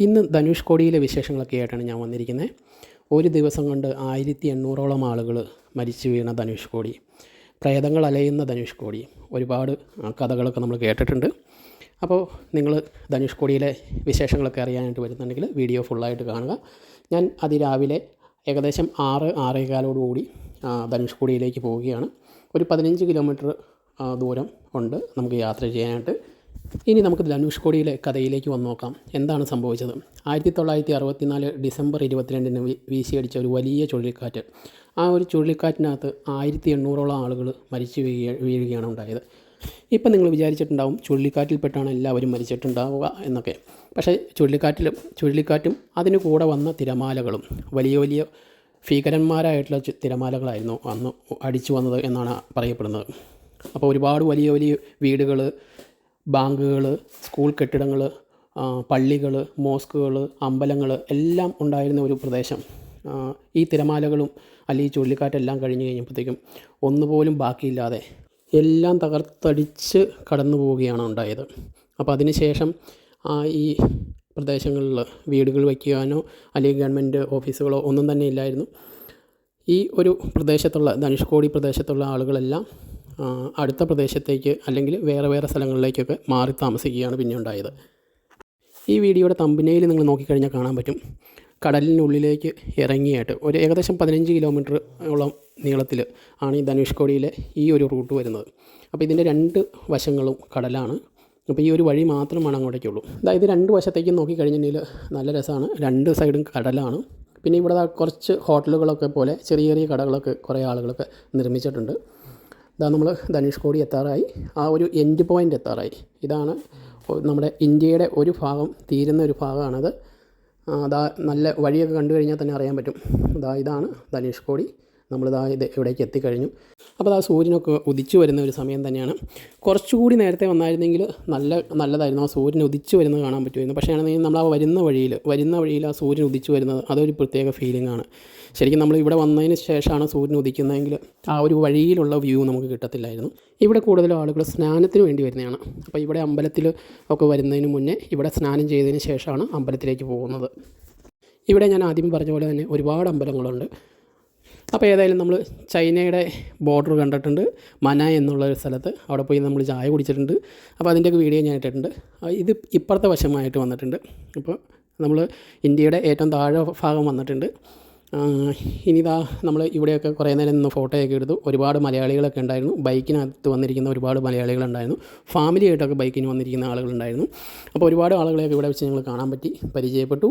ഇന്ന് ധനുഷ് കോടിയിലെ വിശേഷങ്ങളൊക്കെ ആയിട്ടാണ് ഞാൻ വന്നിരിക്കുന്നത്. ഒരു ദിവസം കൊണ്ട് ആയിരത്തി എണ്ണൂറോളം ആളുകൾ മരിച്ചു വീണ ധനുഷ് കോടി. പ്രേതങ്ങൾ അലയുന്ന ധനുഷ് കോടി. ഒരുപാട് കഥകളൊക്കെ നമ്മൾ കേട്ടിട്ടുണ്ട്. അപ്പോൾ നിങ്ങൾ ധനുഷ് കോടിയിലെ വിശേഷങ്ങളൊക്കെ അറിയാനായിട്ട് വരുന്നുണ്ടെങ്കിൽ വീഡിയോ ഫുള്ളായിട്ട് കാണുക. ഞാൻ അതിരാവിലെ ഏകദേശം ആറ് ആറേകാലോടുകൂടി ധനുഷ് കോടിയിലേക്ക് പോവുകയാണ്. ഒരു പതിനഞ്ച് കിലോമീറ്റർ ദൂരം ഉണ്ട് നമുക്ക് യാത്ര ചെയ്യാനായിട്ട്. ഇനി നമുക്ക് ധനുഷ്കോടിയിലെ കഥയിലേക്ക് വന്ന് നോക്കാം. എന്താണ് സംഭവിച്ചത്? ആയിരത്തി തൊള്ളായിരത്തി അറുപത്തിനാല് ഡിസംബർ ഇരുപത്തിരണ്ടിന് വീശിയടിച്ച ഒരു വലിയ ചുഴലിക്കാറ്റ്. ആ ഒരു ചുഴലിക്കാറ്റിനകത്ത് ആയിരത്തി എണ്ണൂറോളം ആളുകൾ മരിച്ചു വീഴുക വീഴുകയാണ് ഉണ്ടായത്. ഇപ്പം നിങ്ങൾ വിചാരിച്ചിട്ടുണ്ടാവും ചുഴലിക്കാറ്റിൽപ്പെട്ടാണ് എല്ലാവരും മരിച്ചിട്ടുണ്ടാവുക എന്നൊക്കെ. പക്ഷേ ചുഴലിക്കാറ്റിലും ചുഴലിക്കാറ്റും അതിന് കൂടെ വന്ന തിരമാലകളും വലിയ വലിയ ഭീകരന്മാരായിട്ടുള്ള തിരമാലകളായിരുന്നു അന്ന് അടിച്ചു വന്നത് എന്നാണ് പറയപ്പെടുന്നത്. അപ്പോൾ ഒരുപാട് വലിയ വലിയ വീടുകൾ ബാങ്കുകൾ സ്കൂൾ കെട്ടിടങ്ങൾ പള്ളികൾ മോസ്കുകൾ അമ്പലങ്ങൾ എല്ലാം ഉണ്ടായിരുന്ന ഒരു പ്രദേശം. ഈ തിരമാലകളും അല്ലെങ്കിൽ ചുഴലിക്കാറ്റെല്ലാം കഴിഞ്ഞ് കഴിഞ്ഞപ്പോഴത്തേക്കും ഒന്നുപോലും ബാക്കിയില്ലാതെ എല്ലാം തകർത്തടിച്ച് കടന്നു പോവുകയാണ് ഉണ്ടായത്. അപ്പോൾ അതിനുശേഷം ഈ പ്രദേശങ്ങളിൽ വീടുകൾ വയ്ക്കുവാനോ അല്ലെങ്കിൽ ഗവൺമെന്റ് ഓഫീസുകളോ ഒന്നും തന്നെ ഇല്ലായിരുന്നു. ഈ ഒരു പ്രദേശത്തുള്ള ധനുഷ്കോടി പ്രദേശത്തുള്ള ആളുകളെല്ലാം അടുത്ത പ്രദേശത്തേക്ക് അല്ലെങ്കിൽ വേറെ വേറെ സ്ഥലങ്ങളിലേക്കൊക്കെ മാറി താമസിക്കുകയാണ് പിന്നെ ഉണ്ടായത്. ഈ വീഡിയോയുടെ തമ്പിനയിൽ നിങ്ങൾ നോക്കിക്കഴിഞ്ഞാൽ കാണാൻ പറ്റും. കടലിനുള്ളിലേക്ക് ഇറങ്ങിയായിട്ട് ഒരു ഏകദേശം പതിനഞ്ച് കിലോമീറ്റർ ഓളം നീളത്തിൽ ആണ് ഈ ധനുഷ്കോടിയിലെ ഈ ഒരു റൂട്ട് വരുന്നത്. അപ്പോൾ ഇതിന്റെ രണ്ട് വശങ്ങളും കടലാണ്. അപ്പോൾ ഈ ഒരു വഴി മാത്രമാണ് അങ്ങോട്ടേക്കുള്ളൂ അതായത് രണ്ട് വശത്തേക്കും നോക്കിക്കഴിഞ്ഞിട്ടുണ്ടെങ്കിൽ നല്ല രസമാണ്. രണ്ട് സൈഡും കടലാണ്. പിന്നെ ഇവിടെ കുറച്ച് ഹോട്ടലുകളൊക്കെ പോലെ ചെറിയ ചെറിയ കടകളൊക്കെ കുറേ ആളുകളൊക്കെ നിർമ്മിച്ചിട്ടുണ്ട്. ഇതാ നമ്മൾ ധനുഷ്കോടി എത്താറായി. ആ ഒരു എൻഡ് പോയിന്റ് എത്താറായി. ഇതാണ് നമ്മുടെ ഇന്ത്യയുടെ ഒരു ഭാഗം തീരുന്ന ഒരു ഭാഗമാണത്. അതാ നല്ല വഴിയൊക്കെ കണ്ടു കഴിഞ്ഞാൽ തന്നെ അറിയാൻ പറ്റും. അതാ ഇതാണ് ധനുഷ്കോടി നമ്മളിതാ ഇത് ഇവിടേക്ക് എത്തിക്കഴിഞ്ഞു. അപ്പോൾ ആ സൂര്യനൊക്കെ ഉദിച്ചു വരുന്ന ഒരു സമയം തന്നെയാണ്. കുറച്ചുകൂടി നേരത്തെ വന്നായിരുന്നെങ്കിൽ നല്ല നല്ലതായിരുന്നു. ആ സൂര്യൻ ഉദിച്ചു വരുന്നത് കാണാൻ പറ്റുമായിരുന്നു. പക്ഷേ ആണെങ്കിൽ നമ്മൾ ആ വരുന്ന വഴിയിൽ വരുന്ന വഴിയിൽ ആ സൂര്യൻ ഉദിച്ചു വരുന്നത് അതൊരു പ്രത്യേക ഫീലിംഗ് ആണ്. ശരിക്കും നമ്മൾ ഇവിടെ വന്നതിന് ശേഷമാണ് സൂര്യൻ ഉദിക്കുന്നതെങ്കിൽ ആ ഒരു വഴിയിലുള്ള വ്യൂ നമുക്ക് കിട്ടത്തില്ലായിരുന്നു. ഇവിടെ കൂടുതലും ആളുകൾ സ്നാനത്തിന് വേണ്ടി വരുന്നതാണ്. അപ്പോൾ ഇവിടെ അമ്പലത്തിൽ ഒക്കെ വരുന്നതിന് മുന്നേ ഇവിടെ സ്നാനം ചെയ്തതിന് ശേഷമാണ് അമ്പലത്തിലേക്ക് പോകുന്നത്. ഇവിടെ ഞാൻ ആദ്യം പറഞ്ഞ പോലെ തന്നെ ഒരുപാട് അമ്പലങ്ങളുണ്ട്. അപ്പോൾ ഏതായാലും നമ്മൾ ചൈനയുടെ ബോർഡർ കണ്ടിട്ടുണ്ട് മന എന്നുള്ള ഒരു സ്ഥലത്ത്. അവിടെ പോയി നമ്മൾ ചായ കുടിച്ചിട്ടുണ്ട്. അപ്പോൾ അതിന്റെയൊക്കെ വീഡിയോ ഞാൻ ഇട്ടിട്ടുണ്ട്. ഇത് ഇപ്പുറത്തെ വശമായിട്ട് വന്നിട്ടുണ്ട്. അപ്പോൾ നമ്മൾ ഇന്ത്യയുടെ ഏറ്റവും താഴെ ഭാഗം വന്നിട്ടുണ്ട്. ഇനിതാ നമ്മൾ ഇവിടെയൊക്കെ കുറേ നേരം നിന്ന് ഫോട്ടോയൊക്കെ എടുത്തു. ഒരുപാട് മലയാളികളൊക്കെ ഉണ്ടായിരുന്നു. ബൈക്കിനകത്ത് വന്നിരിക്കുന്ന ഒരുപാട് മലയാളികളുണ്ടായിരുന്നു ഫാമിലി ആയിട്ടൊക്കെ ബൈക്കിന് വന്നിരിക്കുന്ന ആളുകളുണ്ടായിരുന്നു അപ്പോൾ ഒരുപാട് ആളുകളെയൊക്കെ ഇവിടെ വെച്ച് ഞങ്ങൾ കാണാൻ പറ്റി പരിചയപ്പെട്ടു.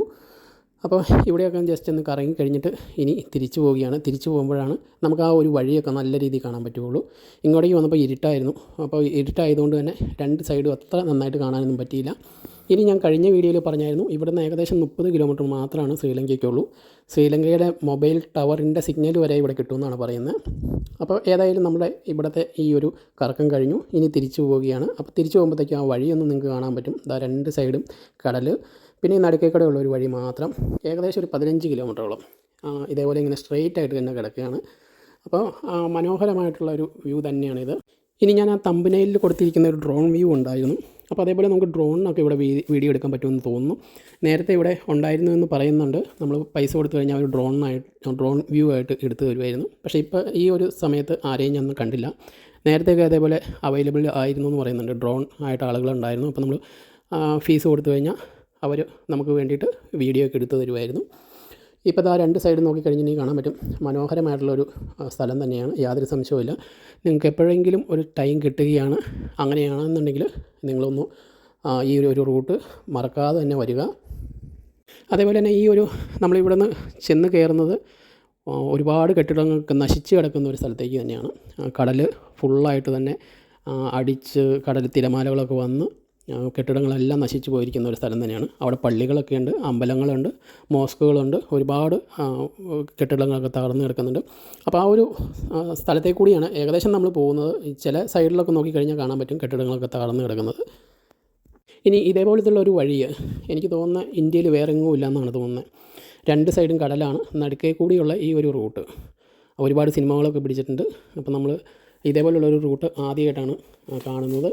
അപ്പോൾ ഇവിടെയൊക്കെ ജസ്റ്റ് ഒന്ന് കറങ്ങി കഴിഞ്ഞിട്ട് ഇനി തിരിച്ചു പോവുകയാണ്. തിരിച്ചു പോകുമ്പോഴാണ് നമുക്ക് ആ ഒരു വഴിയൊക്കെ നല്ല രീതിയിൽ കാണാൻ പറ്റുകയുള്ളൂ. ഇങ്ങോട്ടേക്ക് വന്നപ്പോൾ ഇരുട്ടായിരുന്നു. അപ്പോൾ ഇരുട്ടായതുകൊണ്ട് തന്നെ രണ്ട് സൈഡും അത്ര നന്നായിട്ട് കാണാനൊന്നും പറ്റിയില്ല. ഇനി ഞാൻ കഴിഞ്ഞ വീഡിയോയിൽ പറഞ്ഞായിരുന്നു ഇവിടുന്ന് ഏകദേശം മുപ്പത് കിലോമീറ്റർ മാത്രമാണ് ശ്രീലങ്കയ്ക്കുള്ളൂ. ശ്രീലങ്കയുടെ മൊബൈൽ ടവറിന്റെ സിഗ്നൽ വരെ ഇവിടെ കിട്ടുമെന്നാണ് പറയുന്നത്. അപ്പോൾ ഏതായാലും നമ്മുടെ ഇവിടുത്തെ ഈ ഒരു കറക്കം കഴിഞ്ഞു. ഇനി തിരിച്ചു പോവുകയാണ്. അപ്പോൾ തിരിച്ചു പോകുമ്പോഴത്തേക്കും ആ വഴിയൊന്നും നിങ്ങൾക്ക് കാണാൻ പറ്റും. ദാ രണ്ട് സൈഡും കടൽ പിന്നെ ഈ നടുക്കേക്കൂടെ ഉള്ള ഒരു വഴി മാത്രം ഏകദേശം ഒരു പതിനഞ്ച് കിലോമീറ്ററോളം ഇതേപോലെ ഇങ്ങനെ സ്ട്രെയിറ്റ് ആയിട്ട് തന്നെ കിടക്കുകയാണ്. അപ്പോൾ മനോഹരമായിട്ടുള്ള ഒരു വ്യൂ തന്നെയാണിത്. ഇനി ഞാൻ ആ തമ്പനയിൽ കൊടുത്തിരിക്കുന്ന ഒരു ഡ്രോൺ വ്യൂ ഉണ്ടായിരുന്നു. അപ്പോൾ അതേപോലെ നമുക്ക് ഡ്രോണിനൊക്കെ ഇവിടെ വീഡിയോ എടുക്കാൻ പറ്റുമെന്ന് തോന്നുന്നു. നേരത്തെ ഇവിടെ ഉണ്ടായിരുന്നു എന്ന് പറയുന്നുണ്ട്. നമ്മൾ പൈസ കൊടുത്തു കഴിഞ്ഞാൽ ഒരു ഡ്രോണിനായിട്ട് ഡ്രോൺ വ്യൂ ആയിട്ട് എടുത്തു തരുമായിരുന്നു. പക്ഷേ ഇപ്പോൾ ഈ ഒരു സമയത്ത് ആരെയും ഞാൻ കണ്ടില്ല. നേരത്തെയൊക്കെ അതേപോലെ അവൈലബിൾ ആയിരുന്നു എന്ന് പറയുന്നുണ്ട്. ഡ്രോൺ ആയിട്ട് ആളുകളുണ്ടായിരുന്നു. അപ്പോൾ നമ്മൾ ഫീസ് കൊടുത്തു കഴിഞ്ഞാൽ അവർ നമുക്ക് വേണ്ടിയിട്ട് വീഡിയോ ഒക്കെ എടുത്തു തരുമായിരുന്നു ഇപ്പോൾ ഇതാ രണ്ട് സൈഡ് നോക്കിക്കഴിഞ്ഞിട്ടുണ്ടെങ്കിൽ കാണാൻ പറ്റും. മനോഹരമായിട്ടുള്ളൊരു ആ, സ്ഥലം തന്നെയാണ്. യാതൊരു സംശയവുമില്ല. നിങ്ങൾക്ക് എപ്പോഴെങ്കിലും ഒരു ടൈം കിട്ടുകയാണ് അങ്ങനെയാണെന്നുണ്ടെങ്കിൽ നിങ്ങളൊന്ന് ആ, ഈ ഒരു റൂട്ട് മറക്കാതെ തന്നെ വരിക. അതേപോലെ തന്നെ ഈ ഒരു നമ്മളിവിടെ നിന്ന് ചെന്ന് കയറുന്നത് ആ, ഒരുപാട് കെട്ടിടങ്ങൾക്ക് നശിച്ച് കിടക്കുന്ന ഒരു സ്ഥലത്തേക്ക് തന്നെയാണ്. കടൽ ഫുള്ളായിട്ട് തന്നെ അടിച്ച് കടൽ തിരമാലകളൊക്കെ വന്ന് ആ, കെട്ടിടങ്ങളെല്ലാം നശിച്ചു പോയിരിക്കുന്ന ഒരു സ്ഥലം തന്നെയാണ്. അവിടെ പള്ളികളൊക്കെ ഉണ്ട് അമ്പലങ്ങളുണ്ട് മോസ്കുകളുണ്ട് ഒരുപാട് കെട്ടിടങ്ങളൊക്കെ തകർന്നു കിടക്കുന്നുണ്ട്. അപ്പോൾ ആ ഒരു സ്ഥലത്തെ കൂടിയാണ് ഏകദേശം നമ്മൾ പോകുന്നത്. ചില സൈഡിലൊക്കെ നോക്കിക്കഴിഞ്ഞാൽ കാണാൻ പറ്റും കെട്ടിടങ്ങളൊക്കെ തകർന്നു കിടക്കുന്നത്. ഇനി ഇതേപോലത്തുള്ള ഒരു വഴി എനിക്ക് തോന്നുന്ന ഇന്ത്യയിൽ വേറെ എങ്ങും ഇല്ല എന്നാണ് തോന്നുന്നത് രണ്ട് സൈഡും കടലാണ് നടുക്കേ കൂടിയുള്ള ഈ ഒരു റൂട്ട്. ഒരുപാട് സിനിമകളൊക്കെ പിടിച്ചിട്ടുണ്ട്. അപ്പോൾ നമ്മൾ ഇതേപോലുള്ള ഒരു റൂട്ട് ആദ്യമായിട്ടാണ് കാണുന്നത്.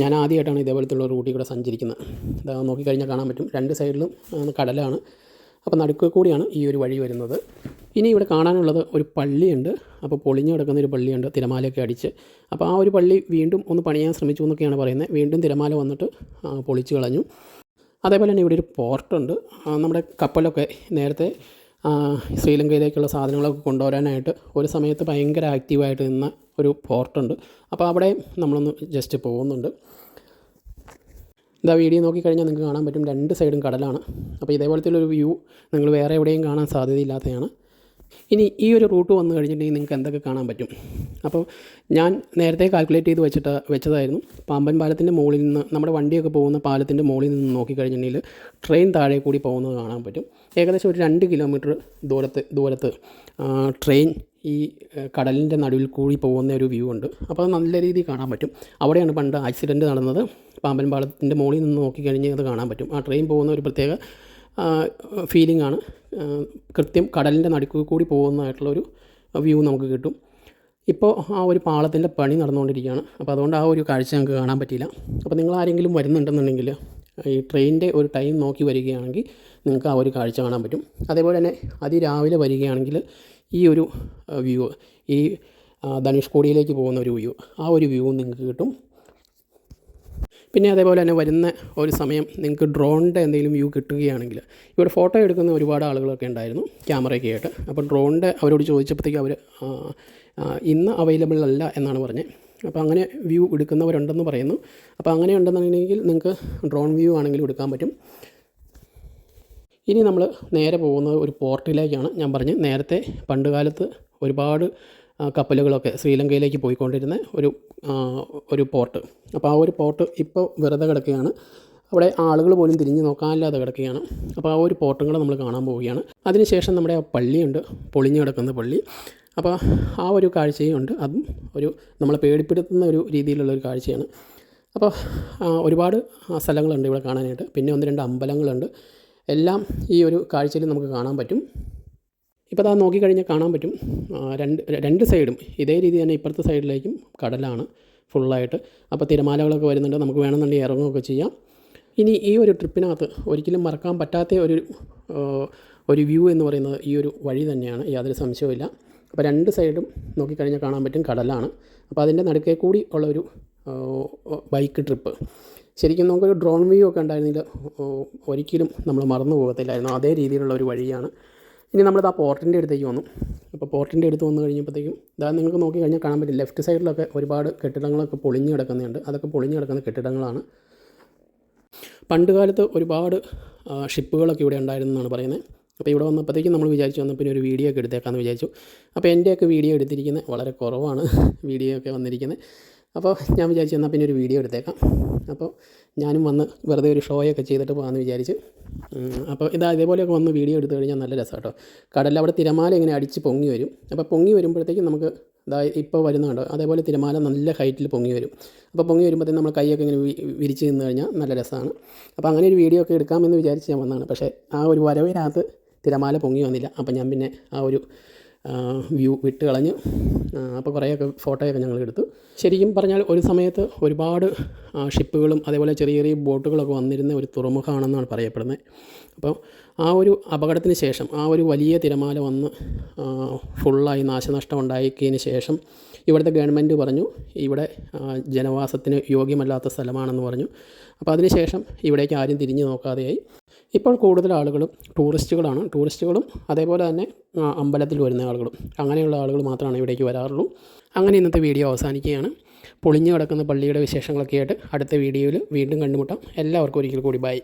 ഞാൻ ആദ്യമായിട്ടാണ് ഇതേപോലത്തുള്ള റൂട്ടിൽ കൂടെ സഞ്ചരിക്കുന്നത്. ഇതാ നോക്കിക്കഴിഞ്ഞാൽ കാണാൻ പറ്റും. രണ്ട് സൈഡിലും കടലാണ്. അപ്പോൾ നടുക്ക് കൂടിയാണ് ഈ ഒരു വഴി വരുന്നത്. ഇനി ഇവിടെ കാണാനുള്ളത് ഒരു പള്ളിയുണ്ട്. അപ്പോൾ പൊളിഞ്ഞു കിടക്കുന്ന ഒരു പള്ളിയുണ്ട് തിരമാലയൊക്കെ അടിച്ച്. അപ്പോൾ ആ ഒരു പള്ളി വീണ്ടും ഒന്ന് പണിയാൻ ശ്രമിച്ചു എന്നൊക്കെയാണ് പറയുന്നത്. വീണ്ടും തിരമാല വന്നിട്ട് പൊളിച്ചു കളഞ്ഞു. അതേപോലെ തന്നെ ഇവിടെ ഒരു പോർട്ടുണ്ട്. നമ്മുടെ കപ്പലൊക്കെ നേരത്തെ ശ്രീലങ്കയിലേക്കുള്ള സാധനങ്ങളൊക്കെ കൊണ്ടുവരാനായിട്ട് ഒരു സമയത്ത് ഭയങ്കര ആക്റ്റീവായിട്ട് നിന്ന ഒരു പോർട്ടുണ്ട് അപ്പോൾ അവിടെ നമ്മളൊന്ന് ജസ്റ്റ് പോകുന്നുണ്ട്. ഇതാ വീഡിയോ നോക്കിക്കഴിഞ്ഞാൽ നിങ്ങൾക്ക് കാണാൻ പറ്റും. രണ്ട് സൈഡും കടലാണ്. അപ്പോൾ ഇതേപോലത്തെ ഒരു വ്യൂ നിങ്ങൾ വേറെ എവിടെയും കാണാൻ സാധ്യതയില്ലാത്തതാണ്. ഇനി ഈ ഒരു റൂട്ട് വന്നു കഴിഞ്ഞിട്ടുണ്ടെങ്കിൽ നിങ്ങൾക്ക് എന്തൊക്കെ കാണാൻ പറ്റും? അപ്പോൾ ഞാൻ നേരത്തെ കാൽക്കുലേറ്റ് ചെയ്ത് വെച്ചിട്ട് വെച്ചതായിരുന്നു. പാമ്പൻ പാലത്തിന്റെ മുകളിൽ നിന്ന് നമ്മുടെ വണ്ടിയൊക്കെ പോകുന്ന പാലത്തിന്റെ മുകളിൽ നിന്ന് നോക്കിക്കഴിഞ്ഞിട്ടുണ്ടെങ്കിൽ ട്രെയിൻ താഴെ കൂടി പോകുന്നത് കാണാൻ പറ്റും. ഏകദേശം ഒരു രണ്ട് കിലോമീറ്റർ ദൂരത്ത് ദൂരത്ത് ട്രെയിൻ ഈ കടലിന്റെ നടുവിൽ കൂടി പോകുന്ന ഒരു വ്യൂ ഉണ്ട്. അപ്പോൾ നല്ല രീതിയിൽ കാണാൻ പറ്റും. അവിടെയാണ് പണ്ട് ആക്സിഡന്റ് നടന്നത്. പാമ്പൻ പാലത്തിന്റെ മുകളിൽ നിന്ന് നോക്കിക്കഴിഞ്ഞാൽ അത് കാണാൻ പറ്റും. ആ ട്രെയിൻ പോകുന്ന ഒരു പ്രത്യേക ഫീലിംഗ് ആണ്. കൃത്യം കടലിന്റെ നടുക്ക് കൂടി പോകുന്നതായിട്ടുള്ള ഒരു വ്യൂ നമുക്ക് കിട്ടും. ഇപ്പോൾ ആ ഒരു പാളത്തിന്റെ പണി നടന്നുകൊണ്ടിരിക്കുകയാണ്. അപ്പോൾ അതുകൊണ്ട് ആ ഒരു കാഴ്ച ഞങ്ങൾക്ക് കാണാൻ പറ്റിയില്ല. അപ്പോൾ നിങ്ങൾ ആരെങ്കിലും വരുന്നുണ്ടെന്നുണ്ടെങ്കിൽ ഈ ട്രെയിനിന്റെ ഒരു ടൈം നോക്കി വരികയാണെങ്കിൽ നിങ്ങൾക്ക് ആ ഒരു കാഴ്ച കാണാൻ പറ്റും. അതേപോലെ തന്നെ അതിരാവിലെ വരികയാണെങ്കിൽ ഈ ഒരു വ്യൂ ഈ ധനുഷ്കോടിയിലേക്ക് പോകുന്ന ഒരു വ്യൂ ആ ഒരു വ്യൂ നിങ്ങൾക്ക് കിട്ടും. പിന്നെ അതേപോലെ തന്നെ വരുന്ന ഒരു സമയം നിങ്ങൾക്ക് ഡ്രോണിന്റെ എന്തെങ്കിലും വ്യൂ കിട്ടുകയാണെങ്കിൽ ഇവിടെ ഫോട്ടോ എടുക്കുന്ന ഒരുപാട് ആളുകളൊക്കെ ഉണ്ടായിരുന്നു ക്യാമറയൊക്കെ ആയിട്ട്. അപ്പോൾ ഡ്രോണിന്റെ അവരോട് ചോദിച്ചപ്പോഴത്തേക്ക് അവർ ഇന്ന് അവൈലബിൾ അല്ല എന്നാണ് പറഞ്ഞത്. അപ്പോൾ അങ്ങനെ വ്യൂ എടുക്കുന്നവരുണ്ടെന്ന് പറയുന്നു. അപ്പോൾ അങ്ങനെ ഉണ്ടെന്നുണ്ടെങ്കിൽ നിങ്ങൾക്ക് ഡ്രോൺ വ്യൂ ആണെങ്കിലും എടുക്കാൻ പറ്റും. ഇനി നമ്മൾ നേരെ പോകുന്നത് ഒരു പോർട്ടിലേക്കാണ് ഞാൻ പറഞ്ഞ് നേരത്തെ പണ്ട് കാലത്ത് ഒരുപാട് കപ്പലുകളൊക്കെ ശ്രീലങ്കയിലേക്ക് പോയിക്കൊണ്ടിരുന്ന ഒരു ഒരു പോർട്ട്. അപ്പോൾ ആ ഒരു പോർട്ട് ഇപ്പോൾ വെറുതെ കിടക്കുകയാണ്. അവിടെ ആളുകൾ പോലും തിരിഞ്ഞ് നോക്കാനില്ലാതെ കിടക്കുകയാണ്. അപ്പോൾ ആ ഒരു പോർട്ടും കൂടെ നമ്മൾ കാണാൻ പോവുകയാണ്. അതിനുശേഷം നമ്മുടെ ആ പള്ളിയുണ്ട്. പൊളിഞ്ഞു കിടക്കുന്ന പള്ളി. അപ്പോൾ ആ ഒരു കാഴ്ചയും ഉണ്ട്. അതും ഒരു നമ്മളെ പേടിപ്പെടുത്തുന്ന ഒരു രീതിയിലുള്ള ഒരു കാഴ്ചയാണ്. അപ്പോൾ ഒരുപാട് സ്ഥലങ്ങളുണ്ട് ഇവിടെ കാണാനായിട്ട്. പിന്നെ ഒന്ന് രണ്ട് അമ്പലങ്ങളുണ്ട്. എല്ലാം ഈ ഒരു കാഴ്ചയിൽ നമുക്ക് കാണാൻ പറ്റും. ഇപ്പോൾ അത് നോക്കിക്കഴിഞ്ഞാൽ കാണാൻ പറ്റും. രണ്ട് രണ്ട് സൈഡും ഇതേ രീതി തന്നെ ഇപ്പുറത്തെ സൈഡിലേക്കും കടലാണ് ഫുള്ളായിട്ട്. അപ്പോൾ തിരമാലകളൊക്കെ വരുന്നുണ്ട്. നമുക്ക് വേണമെന്നുണ്ടെങ്കിൽ ഇറങ്ങുകയൊക്കെ ചെയ്യാം. ഇനി ഈ ഒരു ട്രിപ്പിനകത്ത് ഒരിക്കലും മറക്കാൻ പറ്റാത്ത ഒരു ഒരു വ്യൂ എന്ന് പറയുന്നത് ഈ ഒരു വഴി തന്നെയാണ്. യാതൊരു സംശയവുമില്ല. അപ്പോൾ രണ്ട് സൈഡും നോക്കിക്കഴിഞ്ഞാൽ കാണാൻ പറ്റും കടലാണ്. അപ്പോൾ അതിന്റെ നടുക്കേ കൂടി ഉള്ള ഒരു ബൈക്ക് ട്രിപ്പ്. ശരിക്കും നമുക്കൊരു ഡ്രോൺ വ്യൂ ഒക്കെ ഉണ്ടായിരുന്നില്ല ഒരിക്കലും നമ്മൾ മറന്നു പോകത്തില്ലായിരുന്നു. അതേ രീതിയിലുള്ള ഒരു വഴിയാണ് ഇനി നമ്മളിത് ആ പോർട്ടിന്റെ അടുത്തേക്ക് വന്നു. അപ്പോൾ പോർട്ടിന്റെ അടുത്ത് വന്നു കഴിഞ്ഞപ്പോഴത്തേക്കും ഇതാ നിങ്ങൾക്ക് നോക്കി കഴിഞ്ഞാൽ കാണാൻ പറ്റും. ലെഫ്റ്റ് സൈഡിലൊക്കെ ഒരുപാട് കെട്ടിടങ്ങളൊക്കെ പൊളിഞ്ഞു കിടക്കുന്നുണ്ട്. അതൊക്കെ പൊളിഞ്ഞു കിടക്കുന്ന കെട്ടിടങ്ങളാണ്. പണ്ടുകാലത്ത് ഒരുപാട് ഷിപ്പുകളൊക്കെ ഇവിടെ ഉണ്ടായിരുന്നെന്നാണ് പറയുന്നത്. അപ്പോൾ ഇവിടെ വന്നപ്പോഴത്തേക്കും നമ്മൾ വിചാരിച്ചു വന്നപ്പോൾ പിന്നെ ഒരു വീഡിയോ ഒക്കെ എടുത്തേക്കാമെന്ന് വിചാരിച്ചു. അപ്പോൾ എന്റെയൊക്കെ വീഡിയോ എടുത്തിരിക്കുന്നത് വളരെ കുറവാണ് വീഡിയോ ഒക്കെ വന്നിരിക്കുന്നത്. അപ്പോൾ ഞാൻ വിചാരിച്ചു എന്നാൽ പിന്നെ ഒരു വീഡിയോ എടുത്തേക്കാം. അപ്പോൾ ഞാനും വന്ന് വെറുതെ ഒരു ഷോയൊക്കെ ചെയ്തിട്ട് പോകാമെന്ന് വിചാരിച്ച്. അപ്പോൾ ഇതാ ഇതേപോലെയൊക്കെ വന്ന് വീഡിയോ എടുത്തു കഴിഞ്ഞാൽ നല്ല രസം കേട്ടോ. കടലിൽ അവിടെ തിരമാല ഇങ്ങനെ അടിച്ച് പൊങ്ങി വരും. അപ്പോൾ പൊങ്ങി വരുമ്പോഴത്തേക്കും നമുക്ക് ഇതാ ഇപ്പോൾ വരുന്നുണ്ട് അതേപോലെ തിരമാല നല്ല ഹൈറ്റിൽ പൊങ്ങി വരും. അപ്പോൾ പൊങ്ങി വരുമ്പോഴത്തേക്കും നമ്മൾ കൈയൊക്കെ ഇങ്ങനെ വിരിച്ച് നിന്ന് കഴിഞ്ഞാൽ നല്ല രസമാണ്. അപ്പോൾ അങ്ങനെ ഒരു വീഡിയോ ഒക്കെ എടുക്കാമെന്ന് വിചാരിച്ച് ഞാൻ വന്നതാണ്. പക്ഷേ ആ ഒരു വരവിനകത്ത് തിരമാല പൊങ്ങി വന്നില്ല. അപ്പോൾ ഞാൻ പിന്നെ ആ ഒരു വ്യൂ വിട്ട് കളഞ്ഞ് അപ്പോൾ കുറേയൊക്കെ ഫോട്ടോയൊക്കെ ഞങ്ങൾ എടുത്തു. ശരിക്കും പറഞ്ഞാൽ ഒരു സമയത്ത് ഒരുപാട് ഷിപ്പുകളും അതേപോലെ ചെറിയ ചെറിയ ബോട്ടുകളൊക്കെ വന്നിരുന്ന ഒരു തുറമുഖമാണെന്നാണ് പറയപ്പെടുന്നത്. അപ്പോൾ ആ ഒരു അപകടത്തിന് ശേഷം ആ ഒരു വലിയ തിരമാല വന്ന് ഫുള്ളായി നാശനഷ്ടം ഉണ്ടാക്കിയതിന് ശേഷം ഇവിടുത്തെ ഗവൺമെന്റ് പറഞ്ഞു ഇവിടെ ജനവാസത്തിന് യോഗ്യമല്ലാത്ത സ്ഥലമാണെന്ന് പറഞ്ഞു. അപ്പോൾ അതിനുശേഷം ഇവിടേക്ക് ആരും തിരിഞ്ഞു നോക്കാതെയായി. ഇപ്പോൾ കൂടുതൽ ആളുകളും ടൂറിസ്റ്റുകളാണ്. ടൂറിസ്റ്റുകളും അതേപോലെ തന്നെ അമ്പലത്തിൽ വരുന്ന ആളുകളും. അങ്ങനെയുള്ള ആളുകൾ മാത്രമാണ് ഇവിടേക്ക് വരാറുള്ളൂ. അങ്ങനെ ഇന്നത്തെ വീഡിയോ അവസാനിക്കുകയാണ്. പൊളിഞ്ഞു കിടക്കുന്ന പള്ളിയുടെ വിശേഷങ്ങളൊക്കെ ആയിട്ട് അടുത്ത വീഡിയോയിൽ വീണ്ടും കണ്ടുമുട്ടാം. എല്ലാവർക്കും ഒരിക്കൽ കൂടി ബൈ.